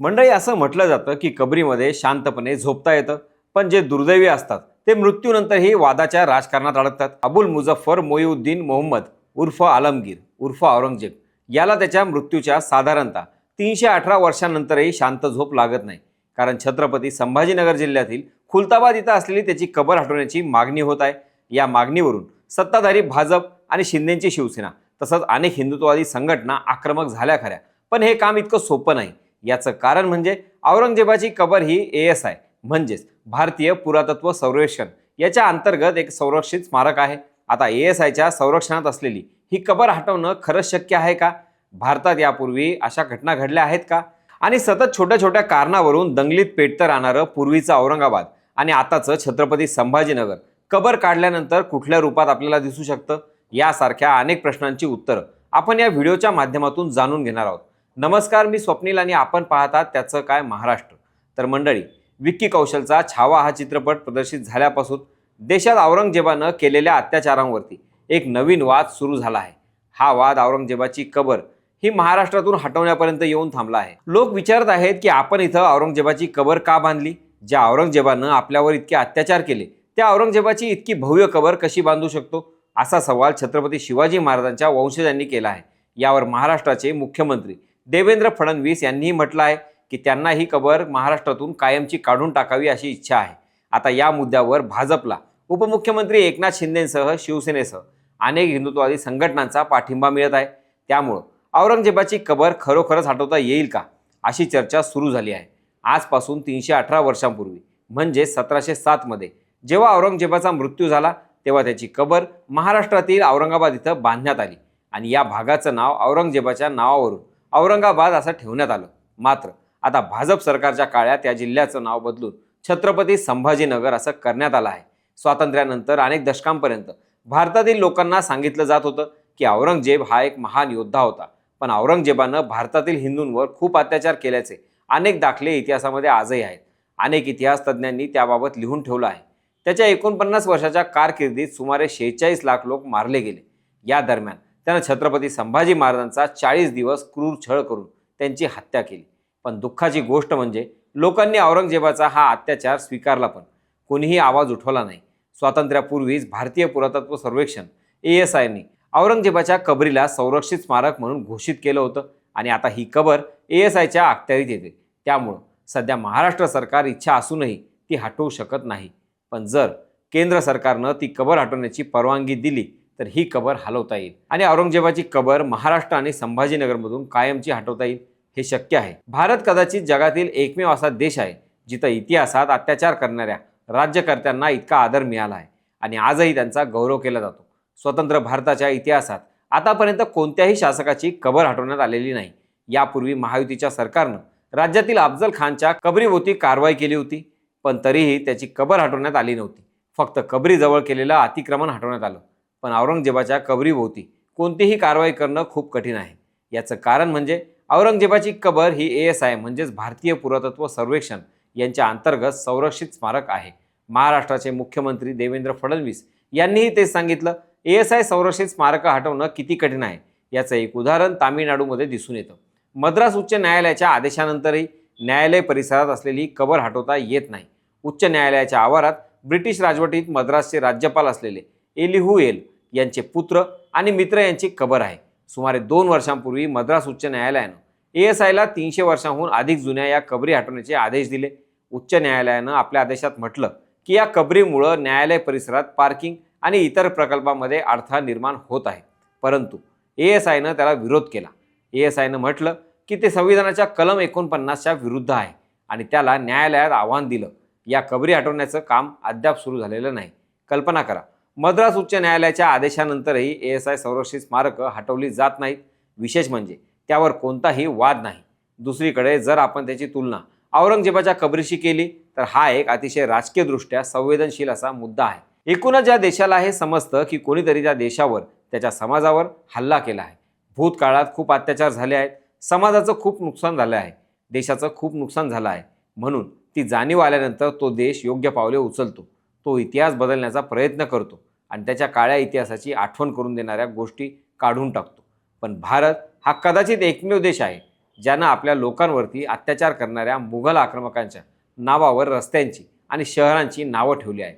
मंडळी असं म्हटलं जातं की कबरीमध्ये शांतपणे झोपता येतं पण जे दुर्दैवी असतात ते मृत्यूनंतरही वादाच्या राजकारणात अडकतात. अबुल मुझफ्फर मोईउद्दीन मोहम्मद उर्फ आलमगीर उर्फ औरंगजेब याला त्याच्या मृत्यूच्या साधारणतः तीनशे अठरा वर्षांनंतरही शांत झोप लागत नाही. कारण छत्रपती संभाजीनगर जिल्ह्यातील खुलताबाद इथं असलेली त्याची कबर हटवण्याची मागणी होत आहे. या मागणीवरून सत्ताधारी भाजप आणि शिंदेची शिवसेना तसंच अनेक हिंदुत्ववादी संघटना आक्रमक झाल्या खऱ्या. पण हे काम इतकं सोपं नाही. याचं कारण म्हणजे औरंगजेबाची कबर ही ए एस आय म्हणजेच भारतीय पुरातत्व सर्वेक्षण. याच्या अंतर्गत एक संरक्षित स्मारक आहे. आता ए एस आयच्या संरक्षणात असलेली ही कबर हटवणं खरंच शक्य आहे का? भारतात यापूर्वी अशा घटना घडल्या आहेत का? आणि सतत छोट्या छोट्या कारणावरून दंगलीत पेटतं राहणारं पूर्वीचं औरंगाबाद आणि आताचं छत्रपती संभाजीनगर कबर काढल्यानंतर कुठल्या रूपात आपल्याला दिसू शकतं? यासारख्या अनेक प्रश्नांची उत्तरं आपण या व्हिडिओच्या माध्यमातून जाणून घेणार आहोत. नमस्कार मी स्वप्नील आणि आपण पाहतात त्याचं काय महाराष्ट्र. तर मंडळी विक्की कौशलचा छावा हा चित्रपट प्रदर्शित झाल्यापासून देशात औरंगजेबानं केलेल्या अत्याचारांवरती एक नवीन वाद सुरू झाला आहे. हा वाद औरंगजेबाची कबर ही महाराष्ट्रातून हटवण्यापर्यंत येऊन थांबला आहे. लोक विचारत आहेत की आपण इथं औरंगजेबाची कबर का बांधली? ज्या औरंगजेबानं आपल्यावर इतके अत्याचार केले त्या औरंगजेबाची इतकी भव्य कबर कशी बांधू शकतो? असा सवाल छत्रपती शिवाजी महाराजांच्या वंशजांनी केला आहे. यावर महाराष्ट्राचे मुख्यमंत्री देवेंद्र फडणवीस यांनीही म्हटलं आहे की त्यांना ही कबर महाराष्ट्रातून कायमची काढून टाकावी अशी इच्छा आहे. आता या मुद्द्यावर भाजपला उपमुख्यमंत्री एकनाथ शिंदेसह शिवसेनेसह अनेक हिंदुत्ववादी संघटनांचा पाठिंबा मिळत आहे. त्यामुळं औरंगजेबाची कबर खरोखरच हटवता येईल का अशी चर्चा सुरू झाली आहे. आजपासून तीनशे अठरा वर्षांपूर्वी म्हणजे सतराशे सातमध्ये जेव्हा औरंगजेबाचा मृत्यू झाला तेव्हा त्याची कबर महाराष्ट्रातील औरंगाबाद इथं बांधण्यात आली. आणि या भागाचं नाव औरंगजेबाच्या नावावरून औरंगाबाद असं ठेवण्यात आलं. मात्र आता भाजप सरकारच्या काळात या जिल्ह्याचं नाव बदलून छत्रपती संभाजीनगर असं करण्यात आलं आहे. स्वातंत्र्यानंतर अनेक दशकांपर्यंत भारतातील लोकांना सांगितलं जात होतं की औरंगजेब हा एक महान योद्धा होता. पण औरंगजेबानं भारतातील हिंदूंवर खूप अत्याचार केल्याचे अनेक दाखले इतिहासामध्ये आजही आहेत. अनेक इतिहास तज्ज्ञांनी त्याबाबत लिहून ठेवलं आहे. त्याच्या एकोणपन्नास वर्षाच्या कारकिर्दीत सुमारे शेहेचाळीस लाख लोक मारले गेले. या दरम्यान त्यानं छत्रपती संभाजी महाराजांचा चाळीस दिवस क्रूर छळ करून त्यांची हत्या केली. पण दुःखाची गोष्ट म्हणजे लोकांनी औरंगजेबाचा हा अत्याचार स्वीकारला पण. कोणीही आवाज उठवला नाही. स्वातंत्र्यापूर्वीच भारतीय पुरातत्व सर्वेक्षण ए एस आयने औरंगजेबाच्या कबरीला संरक्षित स्मारक म्हणून घोषित केलं होतं आणि आता ही कबर ए एस आयच्या अखत्यारीत येते. त्यामुळं सध्या महाराष्ट्र सरकार इच्छा असूनही ती हटवू शकत नाही. पण जर केंद्र सरकारनं ती कबर हटवण्याची परवानगी दिली तर ही कबर हलवता येईल. आणि औरंगजेबाची कबर महाराष्ट्र आणि संभाजीनगरमधून कायमची हटवता येईल हे शक्य आहे. भारत कदाचित जगातील एकमेव असा देश आहे जिथं इतिहासात अत्याचार करणाऱ्या राज्यकर्त्यांना इतका आदर मिळाला आहे आणि आजही त्यांचा गौरव केला जातो. स्वतंत्र भारताच्या इतिहासात आतापर्यंत कोणत्याही शासकाची कबर हटवण्यात आलेली नाही. यापूर्वी महायुतीच्या सरकारनं राज्यातील अफजल खानच्या कबरीभोवती कारवाई केली होती पण तरीही त्याची कबर हटवण्यात आली नव्हती. फक्त कबरीजवळ केलेलं अतिक्रमण हटवण्यात आलं. पण औरंगजेबाच्या कबरीभोवती कोणतीही कारवाई करणं खूप कठीण आहे. याचं कारण म्हणजे औरंगजेबाची कबर ही ए एस आय म्हणजेच भारतीय पुरातत्व सर्वेक्षण यांच्या अंतर्गत संरक्षित स्मारक आहे. महाराष्ट्राचे मुख्यमंत्री देवेंद्र फडणवीस यांनीही ते सांगितलं ए एस आय संरक्षित स्मारकं हटवणं किती कठीण आहे? याचं एक उदाहरण तामिळनाडूमध्ये दिसून येतं. मद्रास उच्च न्यायालयाच्या आदेशानंतरही न्यायालय परिसरात असलेली कबर हटवता येत नाही. उच्च न्यायालयाच्या आवारात ब्रिटिश राजवटीत मद्रासचे राज्यपाल असलेले एलिहुएल यांचे पुत्र आणि मित्र यांची कबर आहे. सुमारे दोन वर्षांपूर्वी मद्रास उच्च न्यायालयानं ए एस आयला तीनशे वर्षांहून अधिक जुन्या या कबरी हटवण्याचे आदेश दिले. उच्च न्यायालयानं आपल्या आदेशात म्हटलं की या कबरीमुळं न्यायालय परिसरात पार्किंग आणि इतर प्रकल्पामध्ये अडथळा निर्माण होत आहे. परंतु ए एस आयनं त्याला विरोध केला. ए एस आयनं म्हटलं की ते संविधानाच्या कलम एकोणपन्नासच्या विरुद्ध आहे आणि त्याला न्यायालयात आव्हान दिलं. या कबरी हटवण्याचं काम अद्याप सुरू झालेलं नाही. कल्पना करा मद्रास उच्च न्यायालयाच्या आदेशानंतरही ए एस आय संरक्षित स्मारकं हटवली जात नाहीत. विशेष म्हणजे त्यावर कोणताही वाद नाही. दुसरीकडे जर आपण त्याची तुलना औरंगजेबाच्या कबरीशी केली तर हा एक अतिशय राजकीयदृष्ट्या संवेदनशील असा मुद्दा आहे. एकूणच ज्या देशाला हे समजतं की कोणीतरी त्या देशावर त्याच्या समाजावर हल्ला केला आहे. भूतकाळात खूप अत्याचार झाले आहेत. समाजाचं खूप नुकसान झालं आहे. देशाचं खूप नुकसान झालं आहे. म्हणून ती जाणीव आल्यानंतर तो देश योग्य पावले उचलतो. तो इतिहास बदलण्याचा प्रयत्न करतो. आणि त्याच्या काळ्या इतिहासाची आठवण करून देणाऱ्या गोष्टी काढून टाकतो. पण भारत हा कदाचित एकमेव देश आहे ज्यानं आपल्या लोकांवरती अत्याचार करणाऱ्या मुघल आक्रमकांच्या नावावर रस्त्यांची आणि शहरांची नावं ठेवली आहेत.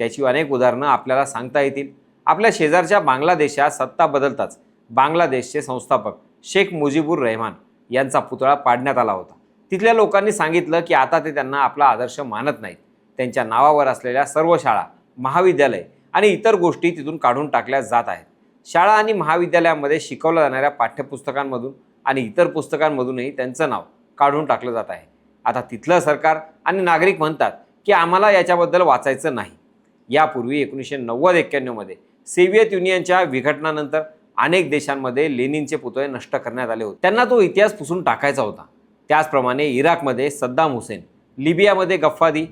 त्याची अनेक उदाहरणं आपल्याला सांगता येतील. आपल्या शेजारच्या बांगलादेशात सत्ता बदलताच बांगलादेशचे संस्थापक शेख मुजीबुर रहमान यांचा पुतळा पाडण्यात आला होता. तिथल्या लोकांनी सांगितलं की आता ते त्यांना आपला आदर्श मानत नाहीत. त्यांच्या नावावर असलेल्या सर्व शाळा महाविद्यालय आणि इतर गोष्टी तिथून काढून टाकल्या जात आहेत. शाळा आणि महाविद्यालयामध्ये शिकवल्या जाणाऱ्या पाठ्यपुस्तकांमधून आणि इतर पुस्तकांमधूनही त्यांचं नाव काढून टाकलं जात आहे. आता तिथलं सरकार आणि नागरिक म्हणतात की आम्हाला याच्याबद्दल वाचायचं नाही. यापूर्वी एकोणीसशे नव्वद एक्क्याण्णवमध्ये सोव्हिएत युनियनच्या विघटनानंतर अनेक देशांमध्ये लेनिनचे पुतळे नष्ट करण्यात आले होते. त्यांना तो इतिहास पुसून टाकायचा होता. त्याचप्रमाणे इराकमध्ये सद्दाम हुसेन लिबियामध्ये गफ्फादी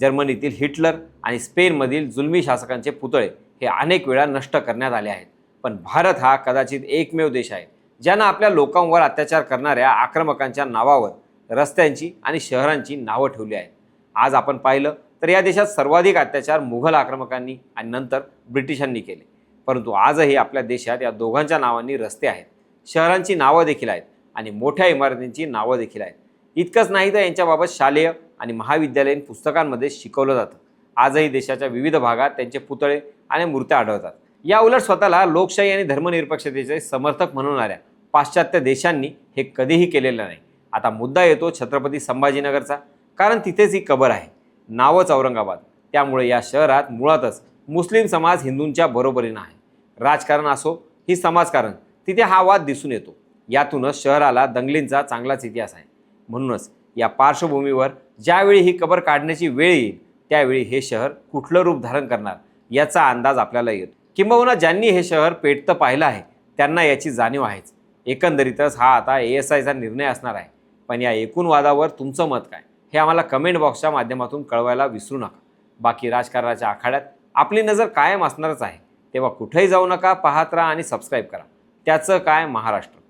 जर्मनीतील हिटलर आणि स्पेनमधील जुलमी शासकांचे पुतळे हे अनेक वेळा नष्ट करण्यात आले आहेत. पण भारत हा कदाचित एकमेव देश आहे ज्यांना आपल्या लोकांवर अत्याचार करणाऱ्या आक्रमकांच्या नावावर रस्त्यांची आणि शहरांची नावं ठेवली आहेत. आज आपण पाहिलं तर या देशात सर्वाधिक अत्याचार मुघल आक्रमकांनी आणि नंतर ब्रिटिशांनी केले. परंतु आजही आपल्या देशात या दोघांच्या नावांनी रस्ते आहेत. शहरांची नावं देखील आहेत आणि मोठ्या इमारतींची नावं देखील आहेत. इतकंच नाही तर यांच्याबाबत शालेय आणि महाविद्यालयीन पुस्तकांमध्ये शिकवलं जातं. आजही देशाच्या विविध भागात त्यांचे पुतळे आणि मूर्त्या आढळतात. या उलट स्वतःला लोकशाही आणि धर्मनिरपेक्षतेचे समर्थक म्हणणाऱ्या पाश्चात्य देशांनी हे कधीही केलेलं नाही. आता मुद्दा येतो छत्रपती संभाजीनगरचा कारण तिथेच ही कबर आहे. नावच औरंगाबाद. त्यामुळे या शहरात मुळातच मुस्लिम समाज हिंदूंच्या बरोबरीनं आहे. राजकारण असो ही समाजकारण तिथे हा वाद दिसून येतो. यातूनच शहराला दंगलींचा चांगलाच इतिहास आहे. म्हणूनच या पार्श्वभूमीवर ज्यावेळी ही कबर काढण्याची वेळ येईल त्यावेळी हे शहर कुठलं रूप धारण करणार याचा अंदाज आपल्याला येतो. किंबहुना ज्यांनी हे शहर पेटतं पाहिलं आहे त्यांना याची जाणीव आहेच. एकंदरीतच हा आता ए एस आयचा निर्णय असणार आहे. पण या एकूण वादावर तुमचं मत काय? हे आम्हाला कमेंट बॉक्सच्या माध्यमातून कळवायला विसरू नका. बाकी राजकारणाच्या आखाड्यात आपली नजर कायम असणारच आहे. तेव्हा कुठेही जाऊ नका पाहत राहा आणि सबस्क्राईब करा. त्याचं काय? महाराष्ट्र.